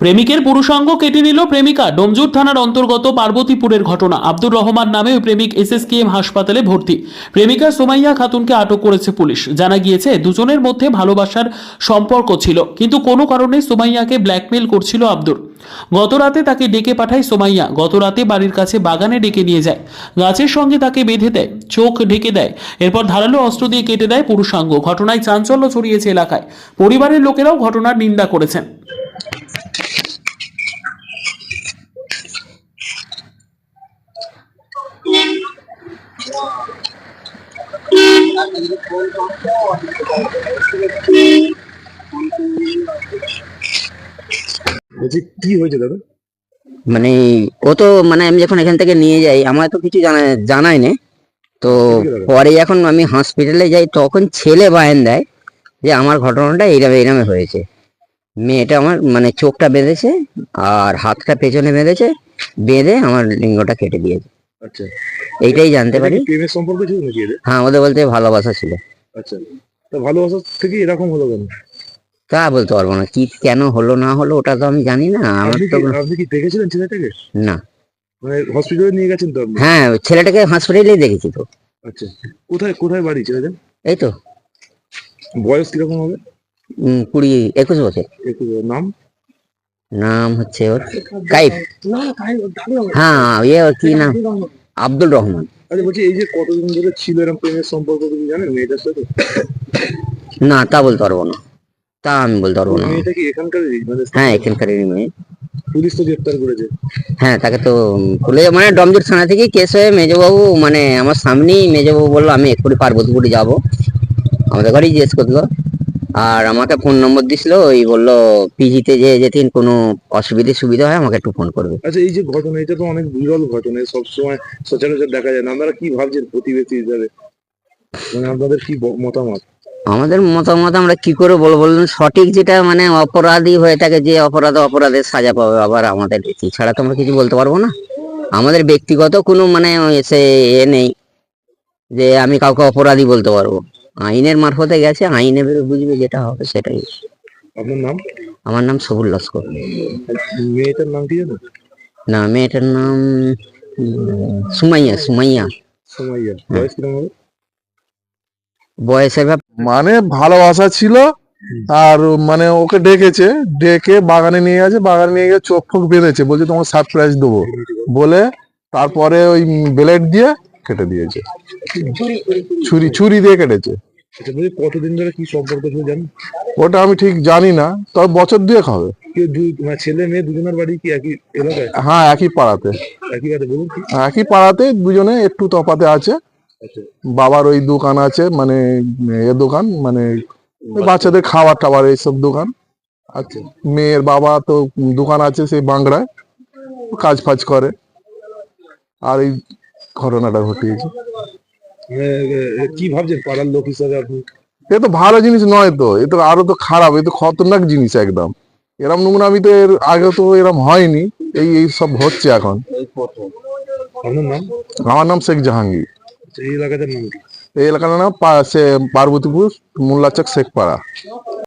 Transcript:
প্রেমিকের পুরুষাঙ্গ কেটে নিল প্রেমিকা। ডোমজুর থানার অন্তর্গত পার্বতীপুরের ঘটনা। আব্দুর রহমান নামে ওই প্রেমিক এসএসকেএম হাসপাতালে ভর্তি। প্রেমিকা সোমাইয়া খাতুনকে আটক করেছে পুলিশ। জানা গিয়েছে, দুজনের মধ্যে ভালোবাসার সম্পর্ক ছিল, কিন্তু কোনো কারণে সোমাইয়াকে ব্ল্যাকমেল করছিল আব্দুর। গত রাতে তাকে ডেকে পাঠায় সোমাইয়া। গত রাতে বাড়ির কাছে বাগানে ডেকে নিয়ে যায়। গাছের সঙ্গে তাকে বেঁধে দেয়, চোখ ঢেকে দেয়। এরপর ধারালো অস্ত্র দিয়ে কেটে দেয় পুরুষাঙ্গ। ঘটনায় চাঞ্চল্য ছড়িয়েছে এলাকায়। পরিবারের লোকেরাও ঘটনার নিন্দা করেছেন। বলছি কি হয়েছে দাদা? মানে ও তো মানে আমি যখন এখান থেকে নিয়ে যাই আমার তো কিছু জানা জানাই না তো পরে যখন আমি হসপিটালে যাই তখন ছেলে বায়ান দেয় যে আমার ঘটনাটা এইরকম এইরকম হয়েছে। মেয়েটা আমার মানে চোখটা বেঁধেছে আর হাতটা পেছনে বেঁধেছে বেঁধে আমার লিঙ্গটা কেটে দিয়েছে। আচ্ছা। এইটাই জানতে পারি। প্রেমের সম্পর্ক ছিল নাকি হ্যাঁ ওদের বলতে ভালোবাসা ছিল। আচ্ছা। তা ভালোবাসা থেকে এরকম হলো কেন? তা বলতে পারব না। কি কেন হলো না হলো ওটা তো আমি জানি না। আমার তো আপনি কি দেখেছিলেন ছেলেটাকে? না। মানে হসপিটালে নিয়ে গেছেন তো হ্যাঁ ছেলেটাকে হসপিটালেই দেখেছি তো। আচ্ছা। কোথায় কোথায় বাড়ি ছেলেদের? এই তো। বয়স কীরকম হবে? কুড়ি একুশ বছর। একটু নাম? নাম হচ্ছে ওর কাইফ। হ্যাঁ ইয়ে ওর কি নাম? আব্দুল রহমান। আচ্ছা বলছি এই যে কতদিন ধরে ছিল এরকম প্রেমের সম্পর্ক তুমি জানেন মেয়েটার সাথে? না তা বলতে পারব না। তা আমি বলতে পারব না। মেয়েটা কি এখানকারই মানে হ্যাঁ এখানকারই মেয়ে। পুলিশ তো গ্রেপ্তার করেছে। হ্যাঁ তাকে তো বলে মানে ডমজুর থানা থেকে কেস হয়ে মেজবাবু মানে আমার সামনেই মেজবাবু বলল আমি এক্ষুনি পার্বতীপুরে যাব। আমাদের ঘরেই জিজ্ঞেস করল। আর আমাকে ফোন নম্বর দিছিল ওই বলল পিজিতে যে যেদিন কোনো অসুবিধে সুবিধা হয় আমাকে একটু ফোন করবে। আচ্ছা এই যে ঘটনা এটা তো অনেক বিরল ঘটনা সব সময় সচরাচর দেখা যায় না। আপনারা কি ভাবছেন প্রতিবেশী হিসাবে? মানে আপনাদের কি মতামত? আমাদের মতামত আমরা কি করে বলব বলুন? সঠিক যেটা মানে অপরাধী হয়ে থাকে যে অপরাধ অপরাধের সাজা পাবে আবার আমাদের। এছাড়া তো আমরা কিছু বলতে পারব না। আমাদের ব্যক্তিগত কোনো মানে সে এ নেই যে আমি কাউকে অপরাধী বলতে পারব। আইনের মারফতে গেছে আইনে এবার বুঝবে যেটা হবে সেটাই। আপনার নাম? আমার নাম সবুল লস্কর। মেয়েটার নাম কি জানো? না মেয়েটার নাম সুমাইয়া সুমাইয়া। বয়স কীরকম হবে? বয়সের মানে ভালোবাসা ছিল আর মানে ওকে ডেকেছে ডেকে বাগানে নিয়ে গেছে বাগানে নিয়ে গিয়ে চোখ ফোক বেঁধেছে বলছে তোমাকে সারপ্রাইজ দেবো। বলে তারপরে ওই ব্লেড দিয়ে কেটে দিয়েছে। ছুরি ছুরি দিয়ে কেটেছে। আচ্ছা বলছি কতদিন ধরে কি সম্পর্ক ছিল জানেন? ওটা আমি ঠিক জানি না তবে বছর দুয়েক হবে। কেউ মানে ছেলে মেয়ে দুজনের বাড়ি কি একই এলাকায়? হ্যাঁ একই পাড়াতে। একই বাড়ি বলুন কি? একই পাড়াতে দুজনে একটু তফাতে আছে। আচ্ছা। বাবার ওই দোকান আছে মানে এ দোকান মানে ওই বাচ্চাদের খাবার টাবার এইসব দোকান। আচ্ছা। মেয়ের বাবা তো দোকান আছে সেই বাংলায় কাজ ফাজ করে। আর এই ঘটনাটা ঘটিয়েছে। কি ভাবছেন পাড়ার লোক হিসাবে আপনি? এ তো ভালো জিনিস নয় তো এ তো আরও তো খারাপ এ তো খতরনাক জিনিস একদম। এরম নোংরামি তো এর আগে তো এরম হয়নি এই এই সব হচ্ছে এখন। আমার নাম শেখ জাহাঙ্গীর। এই এলাকাটার নাম এই এলাকার নাম পার্বতীপুর মোল্লাচক শেখপাড়া।